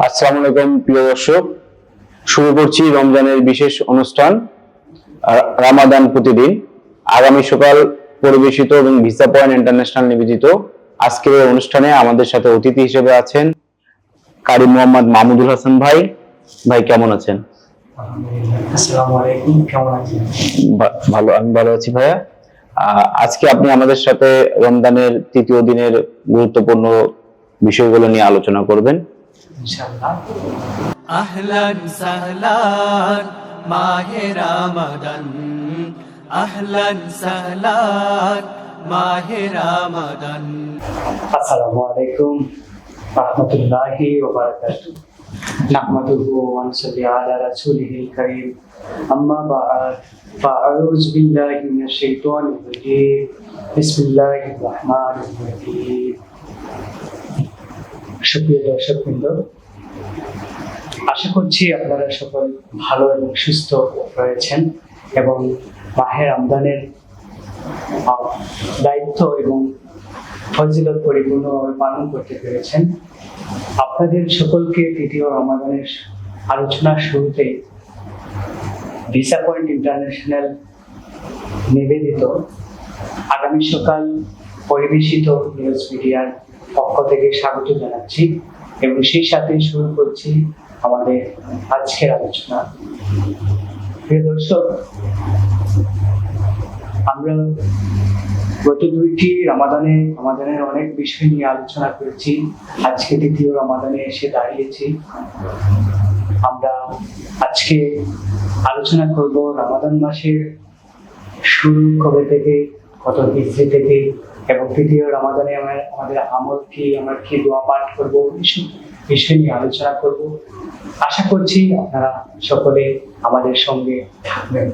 আসসালামু আলাইকুম প্রিয় দর্শক। শুরু করছি রমজানের বিশেষ অনুষ্ঠান রামাদান প্রতিদিন। আগামী সকাল পরিবেশিত এবং ভিসা পয়েন্ট ইন্টারন্যাশনাল নিবেদিত আজকের এই অনুষ্ঠানে আমাদের সাথে অতিথি হিসেবে আছেন কারি মোহাম্মদ মাহমুদুল হাসান ভাই। ভাই কেমন আছেন? আসসালামু আলাইকুম কেমন আছেন? ভালো আমি ভালো আছি ভাইয়া। আজকে আপনি আমাদের সাথে রমজানের তৃতীয় দিনের গুরুত্বপূর্ণ বিষয়গুলো নিয়ে আলোচনা করবেন। ইনশাআল্লাহ আহলান সাহলান মাহে রামাদান আহলান সাহলান মাহে রামাদান আসসালামু আলাইকুম রাহমাতুল্লাহি ওয়া বারাকাতুহু نحمده ونصلي على رسوله الكريم أما بعد فأعوذ بالله من الشيطان الرجيم بسم الله الرحمن الرحيم সুপ্রিয় দর্শকবৃন্দ আশা করছি আপনারা সকল ভালো এবং সুস্থ রয়েছেন এবং মাহের রমজানের আহ, দায়িত্ব এবং ফজিলত পরিপূর্ণভাবে পালন করতে পেরেছেন। আপনাদের সকলকে তৃতীয় রমাদানের আলোচনার শুরুতেই ভিসা পয়েন্ট ইন্টারন্যাশনাল নিবেদিত আগামী সকাল পরিবেশিত নিউজ মিডিয়ার পক্ষ থেকে স্বাগত জানাচ্ছি এবং সেই সাথে শুরু করছি আমাদের আজকের আলোচনা। দর্শক, আমরা গত দুইটি রামাদানে, রমাদানের অনেক বিষয় নিয়ে আলোচনা করেছি। আজকে দ্বিতীয় রামাদানে এসে দাঁড়িয়েছি। আমরা আজকে আলোচনা করব রামাদান মাসের শুরু কবে থেকে কত হিজড়ি থেকে এবং তৃতীয় রমাদানে আমরা আমাদের আমল কি, আমরা কি দোয়া পাঠ করব বিষয় নিয়ে আলোচনা করব। আশা করছি আপনারা সকলে আমাদের সঙ্গে থাকবেন।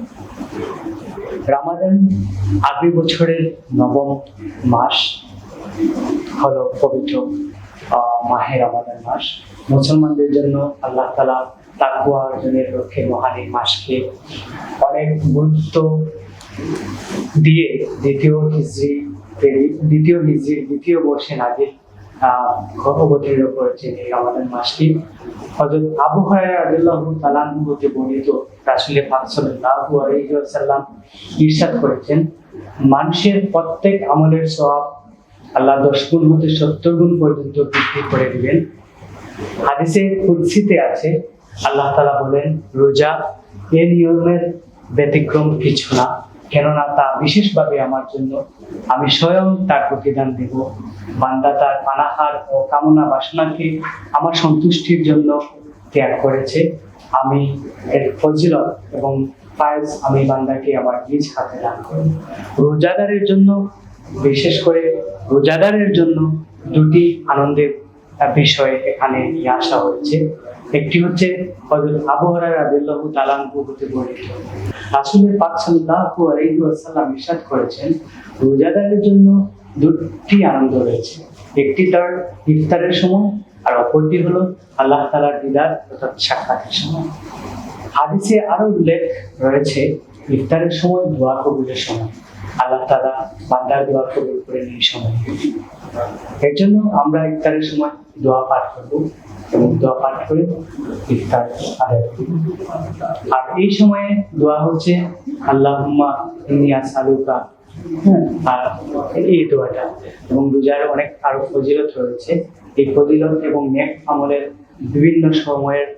রামাদান আরবি বছরের নবম মাস হলো পবিত্র মাহে রামাদান মাস। মুসলমানদের জন্য আল্লাহ তালা তাকুয়া অর্জনের লক্ষ্যে মহান এই মাসকে অনেক গুরুত্ব দিয়ে দ্বিতীয় হিজড়ি দ্বিতীয় হিজড়ির দ্বিতীয় বর্ষে আগে অবতীর্ণ করেছেন এই রমাদান মাসটি, হযরত আবু তাআলা আনহু হতে বর্ণিত রাসূলের পাক সাল্লাল্লাহু আলাইহি ইরশাদ করেছেন, মানুষের প্রত্যেক আমলের সওয়াব আল্লাহ দশ গুণ হতে সত্তর গুণ পর্যন্ত বৃদ্ধি করে দিবেন। হাদিসে কুদসিতে আছে, আল্লাহ তাআলা বলেন, রোজা এ নিয়মের ব্যতিক্রম কিছু না। কেননা তা বিশেষভাবে আমার জন্য আমি স্বয়ং তার প্রতিদান দেব। বান্দা তার পানাহার ও কামনা বাসনাকে আমার সন্তুষ্টির জন্য ত্যাগ করেছে। আমি এর ফজিলত এবং ফায়জ আমি বান্দাকে আমার নিজ হাতে দান করব রোজাদারের জন্য, বিশেষ করে রোজাদারের জন্য দুটি আনন্দের বিষয় এখানে নিয়ে আসা হয়েছে। একটি হচ্ছে হযরত আবু হুরায়রা রাদিয়াল্লাহু হতে বর্ণিত। রাসূলের পাক সাল্লাল্লাহু আলাইহি ওয়াসাল্লাম ইরশাদ করেছেন, রোজাদারের জন্য দুটি আনন্দ রয়েছে। একটি তার ইফতারের সময়, আর অপরটি হলো আল্লাহ তালার দিদার অর্থাৎ সাক্ষাতের সময়। হাদিসে আরও উল্লেখ রয়েছে, ইফতারের সময় দোয়া কবুলের সময়। আল্লাহ তাআলা বান্দার দোয়া কবুল করে এই সময় এর জন্য আমরা ইফতারের সময় দোয়া পাঠ করব এবং দোয়া পাঠ করে ইফতার আদায় করব। আর এই সময়ে দোয়া হচ্ছে আল্লাহুম্মা ইন্নী আসআলুকা। হ্যাঁ, আর এই দোয়াটা। এবং রোজার অনেক আরও ফজিলত রয়েছে। এই ফজিলত এবং নেক আমলের বিভিন্ন সময়ের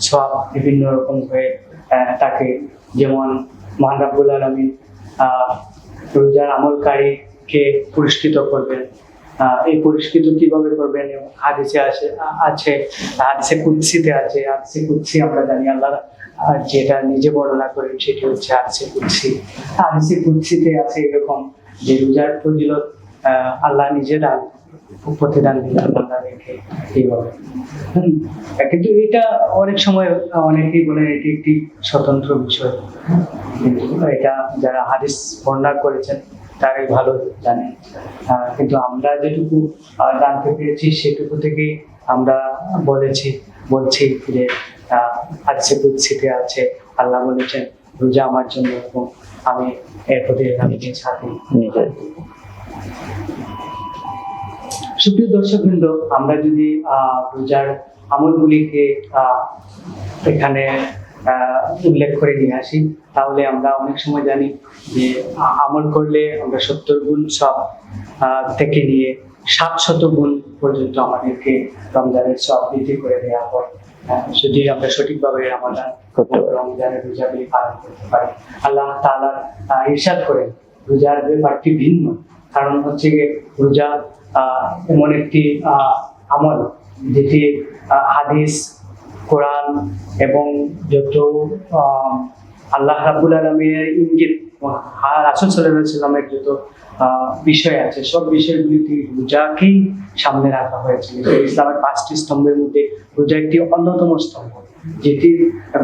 সব বিভিন্ন রকম হয়ে আহ, তাকে যেমন মহান রাব্বুল আলমী রোজার আমলকারীকে পুরস্কৃত করবেন। এই পরিষ্কৃত কীভাবে করবেন হাদিসে আছে আছে, হাদিসে কুৎসিতে আছে, হাদিসে কুৎসি আমরা জানি আল্লাহ যেটা নিজে বর্ণনা করেন সেটি হচ্ছে হাদিসে কুৎসি হাদিসে কুৎসিতে আছে এরকম যে রোজার ফজিলত আল্লাহ নিজেরা দান প্রতিদান দিলেন বান্দাদেরকে এইভাবে কিন্তু এটা অনেক সময় অনেকেই বলেন এটি একটি স্বতন্ত্র বিষয়। এটা যারা হাদিস বর্ণনা করেছেন তারাই ভালো আহ, কিন্তু আমরা যেটুকু জানতে পেরেছি সেটুকু থেকে আমরা বলেছি বলছি যে হাদিসে কুৎসিতে আছে আল্লাহ বলেছেন রোজা আমার জন্য এবং আমি এর প্রতি আমি নিজের সুপ্রিয় দর্শক বৃন্দ আমরা যদি রোজার আমলগুলিকে এখানে উল্লেখ করে নিয়ে আসি তাহলে আমরা অনেক সময় জানি যে আমল করলে আমরা সত্তর গুণ সব থেকে নিয়ে সাত শত গুণ পর্যন্ত আমাদেরকে রমজানের সব বৃদ্ধি করে দেওয়া হয়। যদি আমরা সঠিকভাবে পারি। রমজানের রোজাগুলি পালন করতে পারি। আল্লাহ আহ, ইরশাদ করেন রোজার ব্যাপারটি ভিন্ন। কারণ হচ্ছে রোজা এমন একটি আমল যেটি হাদিস, কোরআন এবং যত আল্লাহ রাবুল আলমের ইঙ্গিত রাসুল সাল্লামের যত বিষয় আছে, সব বিষয়গুলিতে রোজাকেই সামনে রাখা হয়েছে ইসলামের পাঁচটি স্তম্ভের মধ্যে রোজা একটি অন্যতম স্তম্ভ যেটির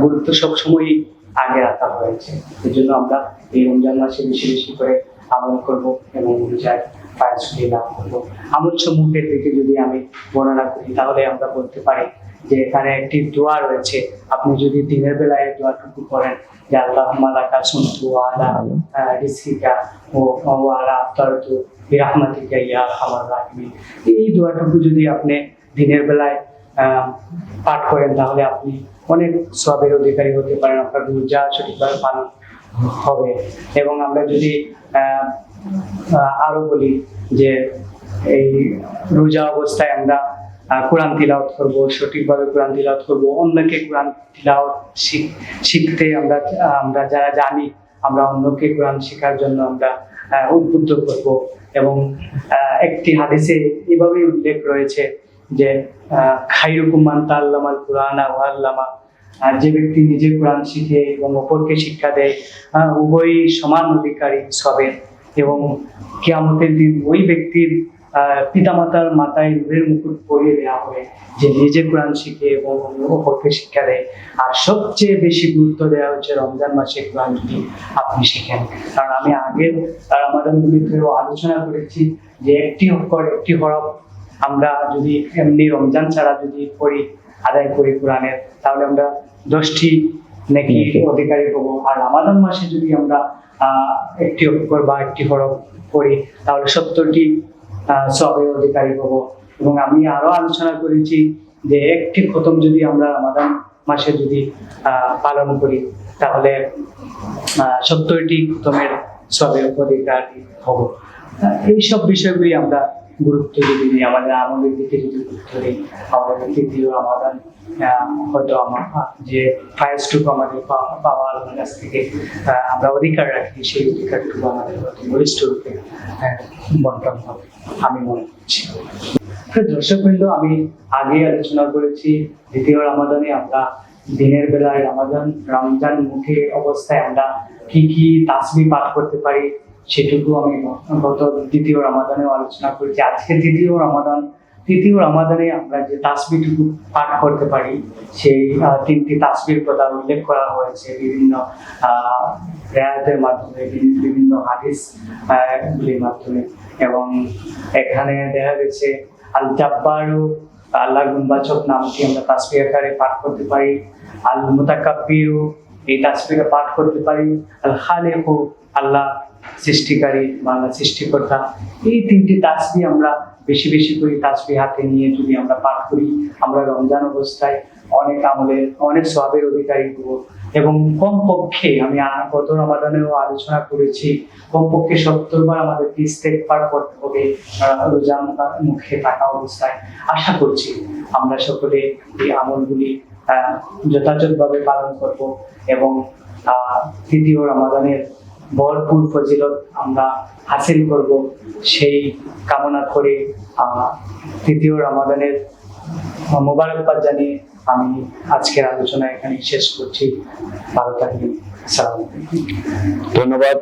গুরুত্ব সবসময়ই আগে রাখা হয়েছে। এই জন্য আমরা এই রমজান মাসে বেশি বেশি করে আমল করব এবং রোজার পায়াসুলি লাভ করব। আমল সমূহের দিকে যদি আমি বর্ণনা করি, তাহলে আমরা বলতে পারি যে এখানে একটি দোয়া রয়েছে। আপনি যদি দিনের বেলায় দোয়াটুকু করেন যে আল্লাহ মালাকা সুন্তু আলা রিসিকা ও আলা আফতারতু বিরহমাতিকা ইয়া আরহামার রাহিমিন। এই দোয়াটুকু যদি আপনি দিনের বেলায় পাঠ করেন, তাহলে আপনি অনেক সবের অধিকারী হতে পারেন, আপনার রোজা সঠিকভাবে পালন হবে। এবং আমরা যদি আরও বলি যে এই রোজা অবস্থায় আমরা কোরআন তিলাওয়াত করব, সঠিকভাবে কোরআন তিলাওয়াত করব, অন্যকে কোরআন তিলাওয়াত শিখ- শিখতে আমরা আমরা যারা জানি, আমরা অন্যকে কোরআন শেখার জন্য আমরা উদ্বুদ্ধ করব। এবং একটি হাদিসে এভাবেই উল্লেখ রয়েছে যে খাইরুকুম মান তাল্লামাল কুরআনা আল্লামা আর যে ব্যক্তি নিজে কোরআন শিখে এবং অপরকে শিক্ষা দেয় উভয়ই সমান অধিকারী সবের এবং কিয়ামতের দিন ওই ব্যক্তির পিতামাতার মাথায় নূরের মুকুট পরিয়ে দেওয়া হবে যে নিজে কোরআন শিখে এবং অপরকে শিক্ষা দেয়। আর সবচেয়ে বেশি গুরুত্ব দেওয়া হচ্ছে রমজান মাসে কোরআন যদি আপনি শিখেন। কারণ আমি আগের রমাদানগুলিতেও আলোচনা করেছি যে একটি অক্ষর একটি হরফ আমরা যদি এমনি রমজান ছাড়া যদি পড়ি আদায় করি কোরআনের তাহলে আমরা দশটি নাকি অধিকারী হব। আর রামাদান মাসে যদি আমরা একটি অক্ষর বা একটি হরফ পড়ি তাহলে সত্তরটি সবের অধিকারী হব। এবং আমি আরও আলোচনা করেছি যে একটি খতম যদি আমরা রামাদান মাসে যদি পালন করি তাহলে সত্তরটি খতমের সবের অধিকারী হব। এইসব বিষয়গুলি আমরা গুরুত্ব যদি দিই আমাদের আমাদের দিকে যদি গুরুত্ব দিই আমাদের তৃতীয় আমাদের আহ, হয়তো আমার যে ফায়ার্সটুকু আমাদের পাওয়া আল্লাহর কাছ থেকে আমরা অধিকার রাখি সেই অধিকারটুকু আমাদের হয়তো বলিষ্ঠ রূপে বন্টন হবে আমি মনে করছি। দর্শক বৃন্দ আমি আগে আলোচনা করেছি দ্বিতীয় রামাদানে আমরা দিনের বেলায় রামাদান রমজান মুখে অবস্থায় আমরা কি কি তাসবি পাঠ করতে পারি সেটুকু আমি গত দ্বিতীয় রামাদানেও আলোচনা করেছি আজকে তৃতীয় রামাদান, তৃতীয় রামাদানে আমরা যে তাসবিটুকু পাঠ করতে পারি, সেই তিনটি তাসবির কথা উল্লেখ করা হয়েছে বিভিন্ন রেয়াতের মাধ্যমে, বিভিন্ন হাদিস মাধ্যমে। এবং এখানে দেখা গেছে আল জাব্বারু আল্লাহ গুণবাচক নামটি আমরা তাসবি আকারে পাঠ করতে পারি। আল মুতাকাব্বিরু এই তাসবিটা পাঠ করতে পারি। আল খালেকু আল্লাহ সৃষ্টিকারী বা আল্লাহ সৃষ্টিকর্তা। এই তিনটি তাসবি আমরা বেশি বেশি করে তাসবি হাতে নিয়ে যদি আমরা পাঠ করি, আমরা রমজান অবস্থায় অনেক আমলের অনেক সবের অধিকারী হব। এবং কমপক্ষে আমি গত রমাদানেও আলোচনা করেছি, কমপক্ষে সত্তর বার আমাদেরকে ইস্তেকবার করতে হবে রোজা মুখে থাকা অবস্থায়। আশা করছি আমরা সকলে এই আমলগুলি যথাযথভাবে পালন করব এবং তৃতীয় রমাদানের ভরপুর ফজিলত আমরা হাসিল করব সেই কামনা করে তৃতীয় রামাদানের মোবারকবাদ জানিয়ে আমি আজকের আলোচনা এখানে শেষ করছি। ভালো থাকবেন। ধন্যবাদ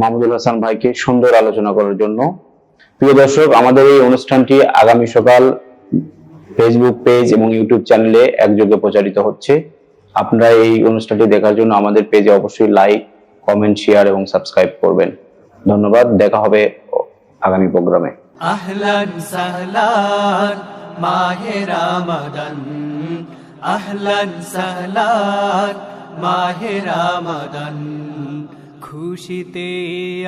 মাহমুদুল হাসান ভাইকে সুন্দর আলোচনা করার জন্য। প্রিয় দর্শক, আমাদের এই অনুষ্ঠানটি আগামী সকাল ফেসবুক পেজ এবং ইউটিউব চ্যানেলে একযোগে প্রচারিত হচ্ছে। আপনারা এই অনুষ্ঠানটি দেখার জন্য আমাদের পেজে অবশ্যই লাইক কমেন্ট শেয়ার এবং সাবস্ক্রাইব করবেন। ধন্যবাদ, দেখা হবে আগামী প্রোগ্রামে। আহলান সাহলান, মাহে রামাদান। আহলান সাহলান, মাহে রামাদান। খুশিতে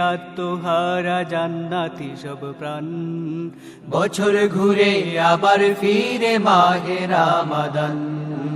আত্মহারা জান্নাতি সব প্রাণ। বছর ঘুরে আবার ফিরে মাহে রামাদান।